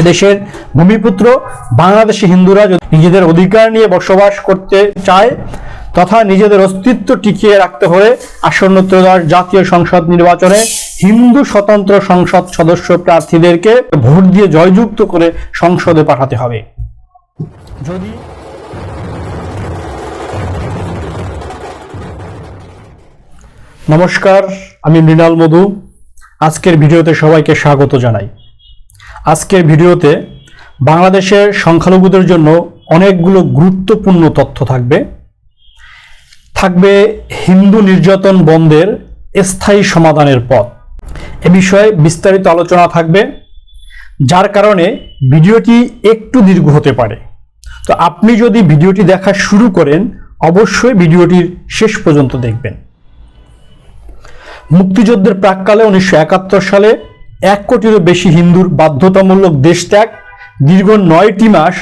এদেশের ভূমিপুত্র বাংলাদেশি হিন্দুরা যদি নিজেদের অধিকার নিয়ে বসবাস করতে চায়, তথা নিজেদের অস্তিত্ব টিকিয়ে রাখতে হলে আসন্ন ত্রয়োদশ জাতীয় সংসদ নির্বাচনে হিন্দু স্বতন্ত্র সংসদ সদস্য প্রার্থীদেরকে ভোট দিয়ে জয়যুক্ত করে সংসদে পাঠাতে হবে। যদি নমস্কার, আমি মৃণাল মধু। আজকের ভিডিওতে সবাইকে স্বাগত জানাই। আজকের ভিডিওতে বাংলাদেশের সংখ্যালঘুদের জন্য অনেকগুলো গুরুত্বপূর্ণ তথ্য থাকবে। থাকবে হিন্দু নির্যাতন বন্ধের স্থায়ী সমাধানের পথ। এ বিষয়ে বিস্তারিত আলোচনা থাকবে, যার কারণে ভিডিওটি একটু দীর্ঘ হতে পারে। তো আপনি যদি ভিডিওটি দেখা শুরু করেন, অবশ্যই ভিডিওটির শেষ পর্যন্ত দেখবেন। মুক্তিযুদ্ধের প্রাককালে উনিশশো একাত্তর সালে এক কোটিরও বেশি হিন্দুর বাধ্যতামূলক দেশত্যাগ, দীর্ঘ নয়টি মাস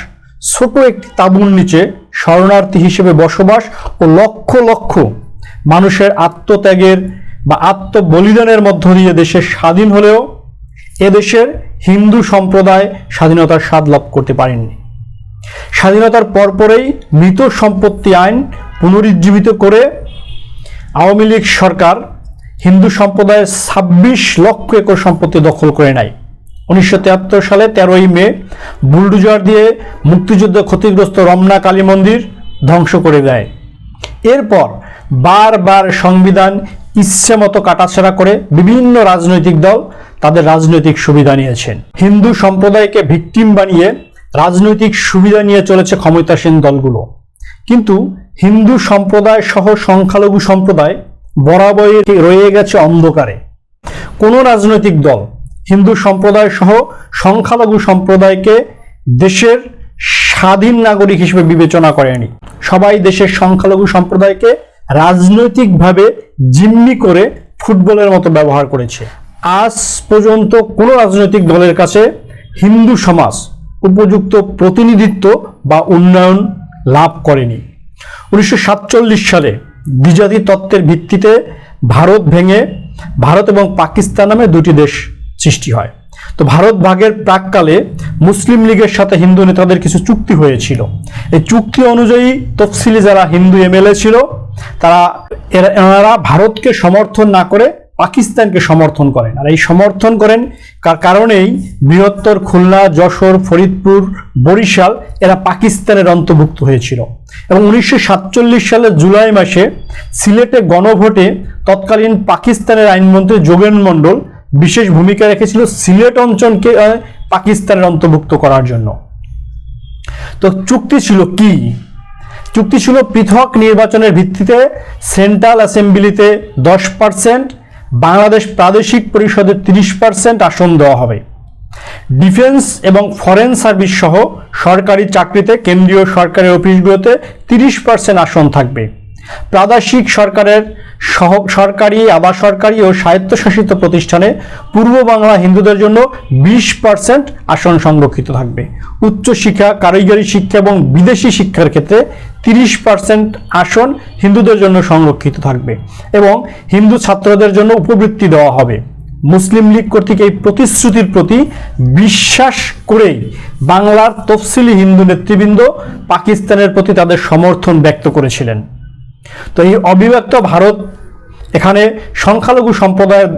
ছোট একটি তাঁবুর নিচে শরণার্থী হিসেবে বসবাস ও লক্ষ লক্ষ মানুষের আত্মত্যাগের বা আত্মবলিদানের মধ্য দিয়ে দেশের স্বাধীন হলেও এদেশের হিন্দু সম্প্রদায় স্বাধীনতার স্বাদ লাভ করতে পারেননি। স্বাধীনতার পরপরেই মৃত সম্পত্তি আইন পুনরুজ্জীবিত করে আওয়ামী লীগ সরকার হিন্দু সম্প্রদায়ের ছাব্বিশ লক্ষ একর সম্পত্তি দখল করে নেয়। উনিশশো তিয়াত্তর সালে তেরোই মে বুলডুজার দিয়ে মুক্তিযুদ্ধ ক্ষতিগ্রস্ত রমনা কালী মন্দির ধ্বংস করে দেয়। এরপর বারবার সংবিধান ইচ্ছে মতো কাটাছেড়া করে বিভিন্ন রাজনৈতিক দল তাদের রাজনৈতিক সুবিধা নিয়েছেন। হিন্দু সম্প্রদায়কে ভিকটিম বানিয়ে রাজনৈতিক সুবিধা নিয়ে চলেছে ক্ষমতাসীন দলগুলো। কিন্তু হিন্দু সম্প্রদায় সহ সংখ্যালঘু সম্প্রদায় বরাবরই রয়ে গেছে অন্ধকারে। কোনো রাজনৈতিক দল, হিন্দু সম্প্রদায় সহ সংখ্যালঘু সম্প্রদায়কে দেশের স্বাধীন নাগরিক হিসেবে বিবেচনা করেনি। সবাই দেশের সংখ্যালঘু সম্প্রদায়কে রাজনৈতিকভাবে জিম্মি করে ফুটবলের মতো ব্যবহার করেছে। আজ পর্যন্ত কোনো রাজনৈতিক দলের কাছে হিন্দু সমাজ উপযুক্ত প্রতিনিধিত্ব বা উন্নয়ন লাভ করেনি। উনিশশো সাতচল্লিশ সালে দ্বিজাতি তত্ত্বের ভিত্তিতে ভারত ভেঙে ভারত এবং পাকিস্তান নামে দুটি দেশ সৃষ্টি হয়। তো ভারত ভাগের প্রাককালে মুসলিম লীগের সাথে হিন্দু নেতাদের কিছু চুক্তি হয়েছিল। এই চুক্তি অনুযায়ী তফসিলি যারা হিন্দু এমএলএ ছিল, তারা এনারা ভারতকে সমর্থন না করে পাকিস্তানকে সমর্থন করেন। আর এই সমর্থন করেন কার কারণেই বৃহত্তর খুলনা, যশোর, ফরিদপুর, বরিশাল এরা পাকিস্তানের অন্তর্ভুক্ত হয়েছিল। এবং উনিশশো সাতচল্লিশ সালের জুলাই মাসে সিলেটে গণভোটে তৎকালীন পাকিস্তানের আইনমন্ত্রী যোগেন মণ্ডল বিশেষ ভূমিকা রেখেছিল সিলেট অঞ্চলকে পাকিস্তানের অন্তর্ভুক্ত করার জন্য। তো চুক্তি ছিল কি? চুক্তি ছিল পৃথক নির্বাচনের ভিত্তিতে সেন্ট্রাল অ্যাসেম্বলিতে দশ পার্সেন্ট বাংলাদেশ প্রাদেশিক পরিষদের তিরিশ পার্সেন্ট আসন দেওয়া হবে। ডিফেন্স এবং ফরেন সার্ভিস সহ সরকারি চাকরিতে কেন্দ্রীয় সরকারি অফিসগুলোতে তিরিশ পার্সেন্ট আসন থাকবে। প্রাদেশিক সরকারের সরকারি, আবার সরকারি ও স্বায়ত্তশাসিত প্রতিষ্ঠানে পূর্ব বাংলা হিন্দুদের জন্য বিশ পার্সেন্ট আসন সংরক্ষিত থাকবে। উচ্চশিক্ষা কারিগরি শিক্ষা এবং বিদেশি শিক্ষার ক্ষেত্রে তিরিশ পার্সেন্ট আসন হিন্দুদের জন্য সংরক্ষিত থাকবে এবং হিন্দু ছাত্রদের জন্য উপবৃত্তি দেওয়া হবে। মুসলিম লীগ কর্তৃক এই প্রতিশ্রুতির প্রতি বিশ্বাস করেই বাংলার তফসিলি হিন্দু নেতৃবৃন্দ পাকিস্তানের প্রতি তাদের সমর্থন ব্যক্ত করেছিলেন। তো এই অবিভক্ত ভারত এখানে সংখ্যালঘু সম্প্রদায়ের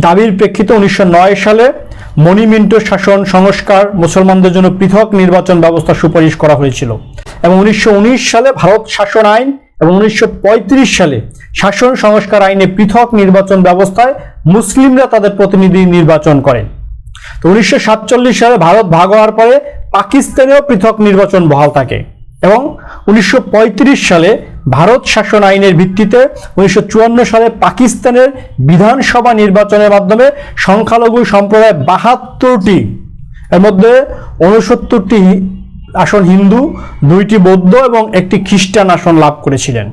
দাবির প্রেক্ষিতে উনিশশো নয় সালে মণিমিন্টো শাসন সংস্কার মুসলমানদের জন্য পৃথক নির্বাচন ব্যবস্থা সুপারিশ করা হয়েছিল। এবং উনিশশো উনিশ সালে ভারত শাসন আইন এবং উনিশশো পঁয়ত্রিশ সালে শাসন সংস্কার আইনে পৃথক নির্বাচন ব্যবস্থায় মুসলিমরা তাদের প্রতিনিধি নির্বাচন করেন তো উনিশশো সাতচল্লিশ সালে ভারত ভাগ হওয়ার পরে পাকিস্তানেও পৃথক নির্বাচন বহাল থাকে এবং উনিশশো পঁয়ত্রিশ সালে ভারত শাসন আইনের ভিত্তিতে উনিশশো চুয়ান্ন সালে পাকিস্তানের বিধানসভা নির্বাচনের মাধ্যমে সংখ্যালঘু সম্প্রদায় বাহাত্তরটি, এর মধ্যে উনসত্তরটি আসন হিন্দু, দুইটি বৌদ্ধ এবং একটি খ্রিস্টান আসন লাভ করেছিলেন।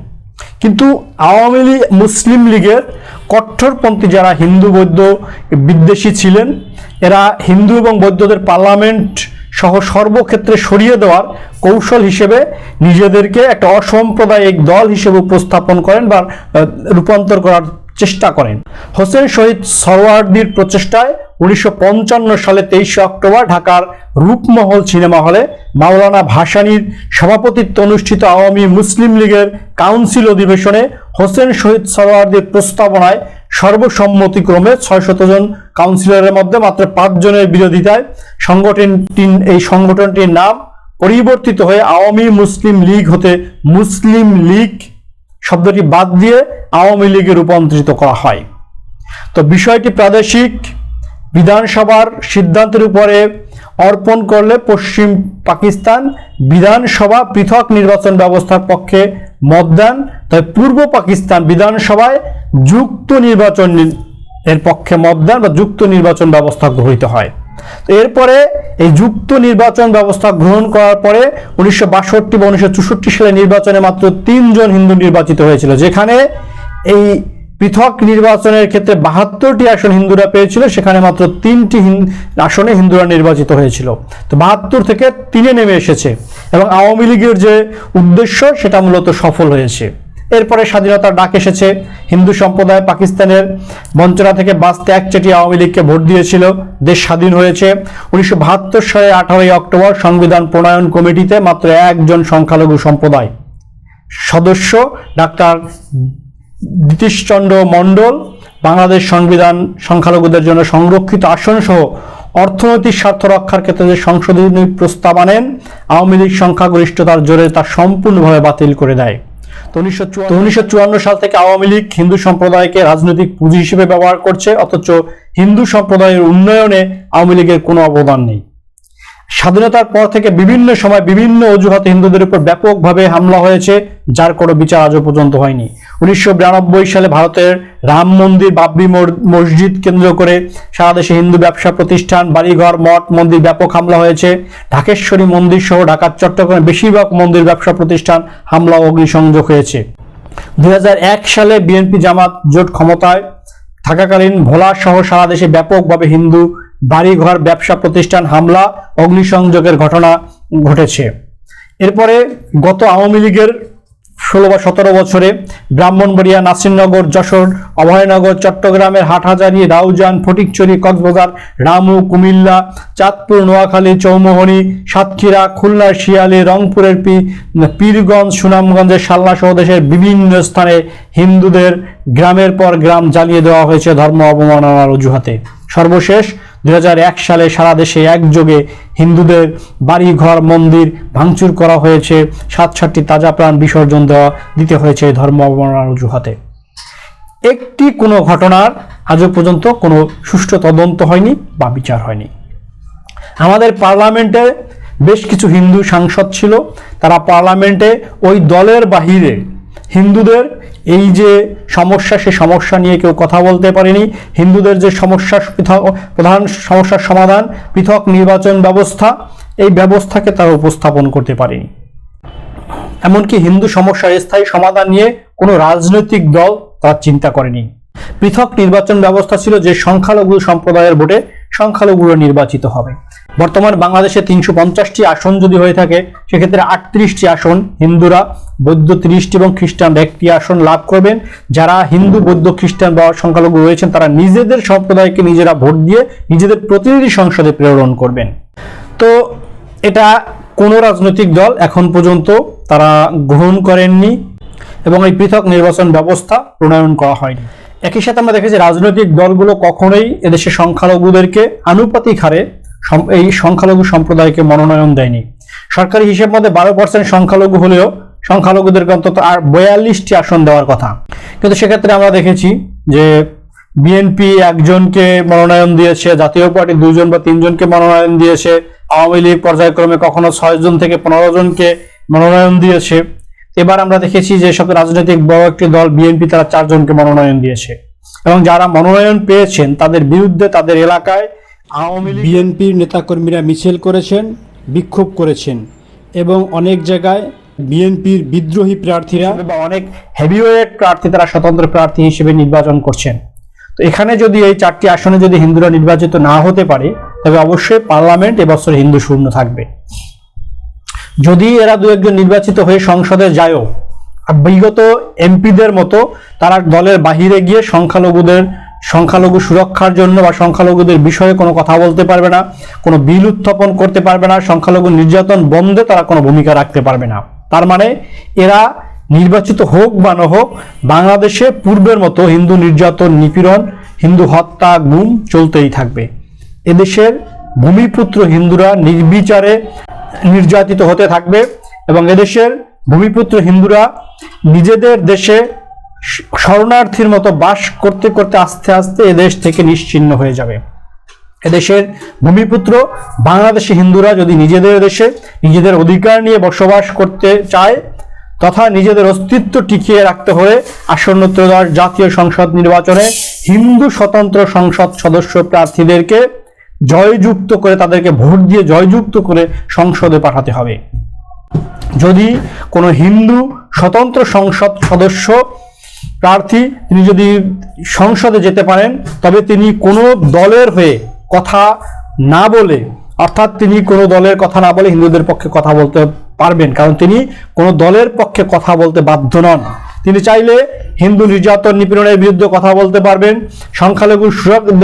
কিন্তু আওয়ামী লীগ, মুসলিম লীগের কট্টরপন্থী যারা হিন্দু, বৌদ্ধ, বিদ্বেষী ছিলেন, এরা হিন্দু এবং বৌদ্ধদের পার্লামেন্ট সহ সর্বক্ষেত্রে সরিয়ে দেওয়ার কৌশল হিসেবে নিজেদেরকে একটা অসাম্প্রদায়িক দল হিসেবে উপস্থাপন করেন বা রূপান্তর করার চেষ্টা করেন। হোসেন শহীদ সরওয়ার্দির প্রচেষ্টায় উনিশশো পঞ্চান্ন সালে তেইশে অক্টোবর ঢাকার রূপমহল সিনেমা হলে মাওলানা ভাসানীর সভাপতিত্বে অনুষ্ঠিত আওয়ামী মুসলিম লীগের কাউন্সিল অধিবেশনে হোসেন শহীদ সরওয়ার্দির প্রস্তাবনায় সর্বসম্মতিক্রমে ছয় জন কাউন্সিলরের মধ্যে মাত্র পাঁচজনের বিরোধিতায় সংগঠনটি এই সংগঠনটির নাম পরিবর্তিত হয়ে আওয়ামী মুসলিম লীগ হতে মুসলিম লীগ শব্দটি বাদ দিয়ে আওয়ামী লীগে রূপান্তরিত করা হয়। তো বিষয়টি প্রাদেশিক, বিধানসভার সিদ্ধান্তের উপরে অর্পণ করলে পশ্চিম পাকিস্তান বিধানসভা পৃথক নির্বাচন ব্যবস্থার পক্ষে মত দেন। তবে পূর্ব পাকিস্তান বিধানসভায় যুক্ত নির্বাচন এর পক্ষে মত দেন বা যুক্ত নির্বাচন ব্যবস্থা গ্রহীত হয়। এরপরে এই যুক্ত নির্বাচন ব্যবস্থা গ্রহণ করার পরে উনিশশো বাষট্টি বা উনিশশো চৌষট্টি সালে নির্বাচনে মাত্র তিনজন হিন্দু নির্বাচিত হয়েছিল, যেখানে এই পৃথক নির্বাচনের ক্ষেত্রে বাহাত্তরটি আসন হিন্দুরা পেয়েছিল, সেখানে মাত্র তিনটি আসনে হিন্দুরা নির্বাচিত হয়েছিল। তো বাহাত্তর থেকে তিনে নেমে এসেছে এবং আওয়ামী লীগের যে উদ্দেশ্য, সেটা মূলত সফল হয়েছে। এরপরে স্বাধীনতার ডাক এসেছে। হিন্দু সম্প্রদায় পাকিস্তানের বঞ্চনা থেকে বাঁচতে একচেটি আওয়ামী লীগকে ভোট দিয়েছিল। দেশ স্বাধীন হয়েছে। উনিশশো বাহাত্তর সালে আঠারোই অক্টোবর সংবিধান প্রণয়ন কমিটিতে মাত্র একজন সংখ্যালঘু সম্প্রদায় সদস্য ডাক্তার দ্বিতীশচন্দ্র মণ্ডল বাংলাদেশ সংবিধান সংখ্যালঘুদের জন্য সংরক্ষিত আসন সহ অর্থনৈতিক স্বার্থ রক্ষার ক্ষেত্রে যে সংশোধনী প্রস্তাব আনেন আওয়ামী লীগ সংখ্যাগরিষ্ঠতার জোরে তা সম্পূর্ণভাবে বাতিল করে দেয়। উনিশশো উনিশশো চুয়ান্ন সাল থেকে আওয়ামী লীগ হিন্দু সম্প্রদায়কে রাজনৈতিক পুঁজি হিসেবে ব্যবহার করছে অথচ হিন্দু সম্প্রদায়ের উন্নয়নে আওয়ামী লীগের কোনো অবদান নেই। স্বাধীনতার পর থেকে বিভিন্ন সময় বিভিন্ন অজুহাতে হিন্দুদের উপর ব্যাপকভাবে হামলা হয়েছে, যার কোনো বিচার আজও পর্যন্ত হয়নি। উনিশশো বিরানব্বই সালে ভারতের রাম মন্দির, বাবরি মসজিদ কেন্দ্র করে সারা দেশে হিন্দু ব্যবসা প্রতিষ্ঠান, বাড়িঘর, মঠ, মন্দির ব্যাপক হামলা হয়েছে। ঢাকেশ্বরী মন্দির সহ ঢাকার চট্টগ্রামে বেশিরভাগ মন্দির ব্যবসা প্রতিষ্ঠান হামলা অগ্নিসংযোগ হয়েছে। দুই হাজার এক সালে বিএনপি জামাত জোট ক্ষমতায় থাকাকালীন ভোলা সহ সারা দেশে ব্যাপকভাবে হিন্দু বাড়িঘর, ব্যবসা প্রতিষ্ঠান, হামলা, অগ্নিসংযোগের ঘটনা ঘটেছে। এরপরে গত আওয়ামী লীগের ষোলো বা সতেরো বছরে ব্রাহ্মণবাড়িয়া, নাসিরনগর, যশোর, অভয়নগর, চট্টগ্রামের হাটহাজারী, রাউজান ফটিকচুরি কক্সবাজার, রামু, কুমিল্লা, চাঁদপুর, নোয়াখালী, চৌমোহনী, সাতক্ষীরা খুলনার শিয়ালি, রংপুরের পি, পীরগঞ্জ, সুনামগঞ্জের শাল্লা সহ দেশের বিভিন্ন স্থানে হিন্দুদের গ্রামের পর গ্রাম জ্বালিয়ে দেওয়া হয়েছে ধর্ম অবমাননার অজুহাতে। সর্বশেষ দু হাজার এক সালে সারা দেশে একযোগে হিন্দুদের বাড়ি ঘর মন্দির ভাঙচুর করা হয়েছে। সাত সাতটি তাজা প্রাণ বিসর্জন দেওয়া দিতে হয়েছে ধর্ম অবমাননার অজুহাতে। একটি কোনো ঘটনার আজও পর্যন্ত কোনো সুষ্ঠু তদন্ত হয়নি বা বিচার হয়নি। আমাদের পার্লামেন্টে বেশ কিছু হিন্দু সাংসদ ছিল। তারা পার্লামেন্টে ওই দলের বাহিরে হিন্দুদের এই যে সমস্যা, সে সমস্যা নিয়ে কেউ কথা বলতে পারেনি। হিন্দুদের যে সমস্যা, পৃথক, প্রধান সমস্যার সমাধান, পৃথক নির্বাচন ব্যবস্থা, এই ব্যবস্থাকে তারা উপস্থাপন করতে পারেনি। এমনকি হিন্দু সমস্যার স্থায়ী সমাধান নিয়ে কোনো রাজনৈতিক দল তারা চিন্তা করেনি। পৃথক নির্বাচন ব্যবস্থা ছিল যে সংখ্যালঘু সম্প্রদায়ের ভোটে সংখ্যালঘুরা নির্বাচিত হবে। বর্তমান বাংলাদেশে তিনশো পঞ্চাশটি আসন যদি হয়ে থাকে, সেক্ষেত্রে আটত্রিশটি আসন হিন্দুরা, বৌদ্ধ তিরিশটি এবং খ্রিস্টানরা একটি আসন লাভ করবেন। যারা হিন্দু, বৌদ্ধ, খ্রিস্টান বা সংখ্যালঘু রয়েছেন, তারা নিজেদের সম্প্রদায়কে নিজেরা ভোট দিয়ে নিজেদের প্রতিনিধি সংসদে প্রেরণ করবেন। তো এটা কোনো রাজনৈতিক দল এখন পর্যন্ত তারা গ্রহণ করেননি এবং এই পৃথক নির্বাচন ব্যবস্থা প্রণয়ন করা হয়নি। একই সাথে আমরা দেখেছি রাজনৈতিক দলগুলো কখনোই এদেশে সংখ্যালঘুদেরকে আনুপাতিক হারে এই সংখ্যালঘু সম্প্রদায়কে মনোনয়ন দেয়নি। সরকারি হিসেব মতে বারো পার্সেন্ট সংখ্যালঘু হলেও সংখ্যালঘুদেরকে অন্তত আর বয়াল্লিশটি আসন দেওয়ার কথা। কিন্তু সেক্ষেত্রে আমরা দেখেছি যে বিএনপি একজনকে মনোনয়ন দিয়েছে, জাতীয় পার্টি দুজন বা তিনজনকে মনোনয়ন দিয়েছে, আওয়ামী লীগ পর্যায়ক্রমে কখনো ছয় জন থেকে পনেরো জনকে মনোনয়ন দিয়েছে। এবার আমরা দেখেছি যে সব রাজনৈতিক বড় একটি দল বিএনপি, তারা চারজনকে মনোনয়ন দিয়েছে। এবং যারা মনোনয়ন পেয়েছেন, তাদের বিরুদ্ধে তাদের এলাকায় আওয়ামী লীগ বিএনপির নেতাকর্মীরা মিছিল করেছেন বিক্ষোভ করেছেন এবং অনেক জায়গায় বিএনপির বিদ্রোহী প্রার্থীরা বা অনেক হেভিওয়েট প্রার্থী তারা স্বতন্ত্র প্রার্থী হিসেবে নির্বাচন করছেন। তো এখানে যদি এই চারটি আসনে যদি হিন্দুরা নির্বাচিত না হতে পারে তবে অবশ্যই পার্লামেন্ট এবছর হিন্দু শূন্য থাকবে। যদি এরা দু একজন নির্বাচিত হয়ে সংসদে যায়ও বিগত এমপিদের মতো তারা দলের বাহিরে গিয়ে সংখ্যালঘুদের সংখ্যালঘু সুরক্ষার জন্য বা সংখ্যালঘুদের বিষয়ে কোনো কথা বলতে পারবে না, কোনো বিল উত্থাপন করতে পারবে না, সংখ্যালঘু নির্যাতন বন্ধে তারা কোনো ভূমিকা রাখতে পারবে না। তার মানে এরা নির্বাচিত হোক বা না হোক, বাংলাদেশে পূর্বের মতো হিন্দু নির্যাতন, নিপীড়ন, হিন্দু হত্যা, গুম চলতেই থাকবে। এদেশের ভূমিপুত্র হিন্দুরা নির্বিচারে নির্যাতিত হতে থাকবে এবং এদেশের ভূমিপুত্র হিন্দুরা নিজেদের দেশে শরণার্থীর মতো বাস করতে করতে আস্তে আস্তে এদেশ থেকে নিশ্চিন্ন হয়ে যাবে। এদেশের ভূমিপুত্র, বাংলাদেশি হিন্দুরা যদি নিজেদের দেশে নিজেদের অধিকার নিয়ে বসবাস করতে চায়, তথা নিজেদের অস্তিত্ব টিকিয়ে রাখতে হলে আসন্ন ত্রয়োদশ জাতীয় সংসদ নির্বাচনে হিন্দু স্বতন্ত্র সংসদ সদস্য প্রার্থীদেরকে জয়যুক্ত করে তাদেরকে ভোট দিয়ে জয়যুক্ত করে সংসদে পাঠাতে হবে। যদি কোনো হিন্দু স্বতন্ত্র সংসদ সদস্য প্রার্থী, তিনি যদি সংসদে যেতে পারেন, তবে তিনি কোনো দলের হয়ে কথা না বলে, অর্থাৎ তিনি কোনো দলের কথা না বলে হিন্দুদের পক্ষে কথা বলতে পারবেন। কারণ তিনি কোনো দলের পক্ষে কথা বলতে বাধ্য নন। তিনি চাইলে হিন্দু নির্যাতন নিপীড়নের বিরুদ্ধে কথা বলতে পারবেন, সংখ্যালঘু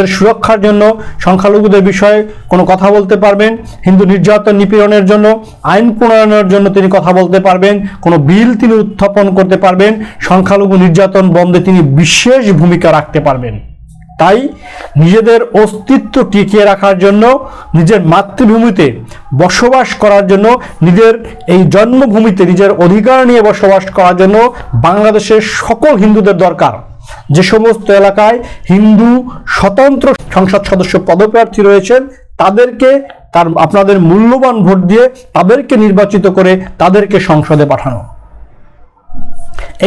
সুরক্ষার জন্য, সংখ্যালঘুদের বিষয়ে কোনো কথা বলতে পারবেন, হিন্দু নির্যাতন নিপীড়নের জন্য, আইন প্রণয়নের জন্য তিনি কথা বলতে পারবেন, কোনো বিল তিনি উত্থাপন করতে পারবেন, সংখ্যালঘু নির্যাতন বন্ধে তিনি বিশেষ ভূমিকা রাখতে পারবেন। তাই নিজেদের অস্তিত্ব টিকিয়ে রাখার জন্য, নিজের মাতৃভূমিতে বসবাস করার জন্য, নিজের এই জন্মভূমিতে নিজের অধিকার নিয়ে বসবাস করার জন্য বাংলাদেশের সকল হিন্দুদের দরকার। যে সমস্ত এলাকায় হিন্দু স্বতন্ত্র সংসদ সদস্য পদপ্রার্থী রয়েছেন, তাদেরকে তার, আপনাদের মূল্যবান ভোট দিয়ে তাদেরকে নির্বাচিত করে তাদেরকে সংসদে পাঠানো।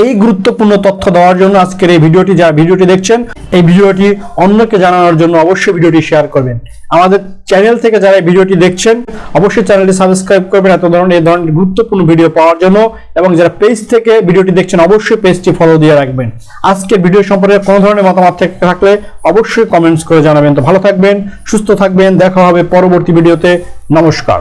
এই গুরুত্বপূর্ণ তথ্য দেওয়ার জন্য আজকের এই ভিডিওটি, যারা ভিডিওটি দেখছেন, এই ভিডিওটি অন্যকে জানানোর জন্য অবশ্যই ভিডিওটি শেয়ার করবেন। আমাদের চ্যানেল থেকে যারা এই ভিডিওটি দেখছেন, অবশ্যই চ্যানেলটি সাবস্ক্রাইব করবেন। এত ধরনের, এই ধরনের গুরুত্বপূর্ণ ভিডিও পাওয়ার জন্য এবং যারা পেজ থেকে ভিডিওটি দেখছেন, অবশ্যই পেজটি ফলো দিয়ে রাখবেন। আজকে ভিডিও সম্পর্কে কোনো ধরনের মতামত থেকে, থাকলে অবশ্যই কমেন্টস করে জানাবেন। তো ভালো থাকবেন, সুস্থ থাকবেন। দেখা হবে পরবর্তী ভিডিওতে। নমস্কার।